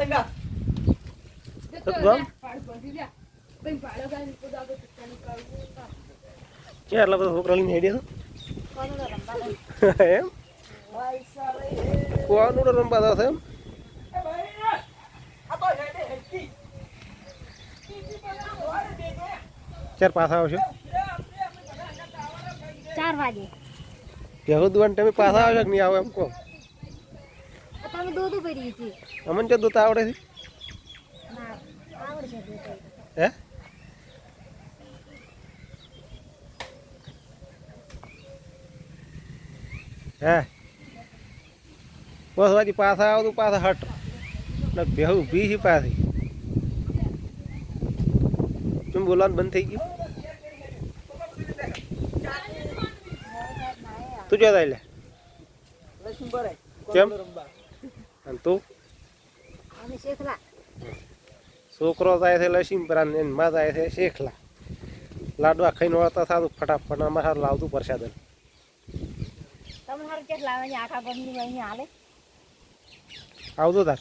દંગા. ક્યાં એટલા બધા છોકરા લઈને હેડ્યા એમ? કોનું રમવા દો એમ? એ ભાઈ આ તો હેડે હેડકી. ચાર પાછા આવશે? ચાર વાગે. ભેગું દુવાન તમે પાછા આવશો કે નહીં આવે એમ કહો? તમે દૂધ ભરી હતી અમને જો દૂધ આવડે છે. હે હે? બસ વાજી પાછા આવતું પાછા હટ. ને ભેહું ઊભી છે પાછી. કેમ બોલવાનું બંધ થઈ ગયું? તું જો લે? લક્ષ્મી કેમ? અને તું? અમે શેખલા. છોકરો જાય છે લસીમ પરા ને માં જાય છે શેખલા. લાડવા ખાઈને વળતા સારું ફટાફટ અમારે સારું લાવતું પ્રસાદન. તમે હારું ચેક લાવે આખા બંધ હાલે? આવતું તાર.